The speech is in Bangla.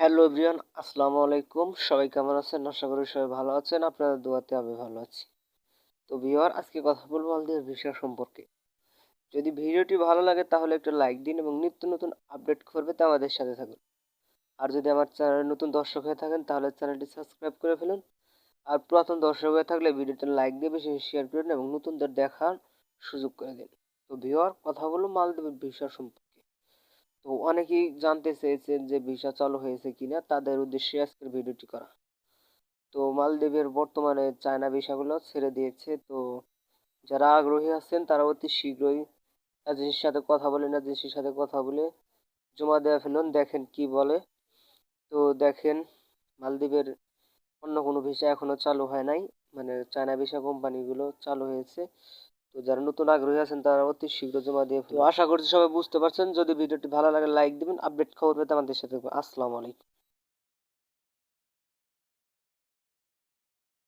হ্যালো এভরিওয়ান, আসসালামু আলাইকুম। সবাই কেমন আছেন? আশা করি সবাই ভালো আছেন। আপনাদের দোয়াতে আমি ভালো আছি। তো ভিওয়ার, আজকে কথা বলব আমাদের ভিসা সম্পর্কে। যদি ভিডিওটি ভালো লাগে তাহলে একটা লাইক দিন এবং নিত্য নতুন আপডেট করবে তা আমাদের সাথে থাকুন। আর যদি আমার চ্যানেলে নতুন দর্শক হয়ে থাকেন তাহলে চ্যানেলটি সাবস্ক্রাইব করে ফেলুন। আর পুরাতন দর্শক হয়ে থাকলে ভিডিওটা লাইক দিয়ে বেশি শেয়ার করুন এবং নতুনদের দেখার সুযোগ করে দিন। তো ভিওয়ার, কথা বলব মালদ্বীপের ভিসা সম্পর্কে। তো অনেকেই জানতে চেয়েছেন যে ভিসা চালু হয়েছে কিনা, তাদের উদ্দেশ্যে আজকের ভিডিওটি করা। তো মালদ্বীপের বর্তমানে চায়না ভিসাগুলো ছেড়ে দিয়েছে। তো যারা আগ্রহী আছেন, তারা অতি শীঘ্রই এজেন্সির সাথে কথা বলেন এজেন্সির সাথে কথা বলে জমা দেওয়া ফেলুন, দেখেন কি বলে। তো দেখেন, মালদ্বীপের অন্য কোনো ভিসা এখনও চালু হয় নাই। মানে চায়না ভিসা কোম্পানিগুলো চালু হয়েছে। তো যারা নতুন আগ্রহী আছেন, তারা অতি শীঘ্র জমা দিয়ে তো আশা করছি সবাই বুঝতে পারছেন। যদি ভিডিওটি ভালো লাগে, লাইক দিবেন, আপডেট খবর পেতে আমাদের সাথে আসসালামু আলাইকুম।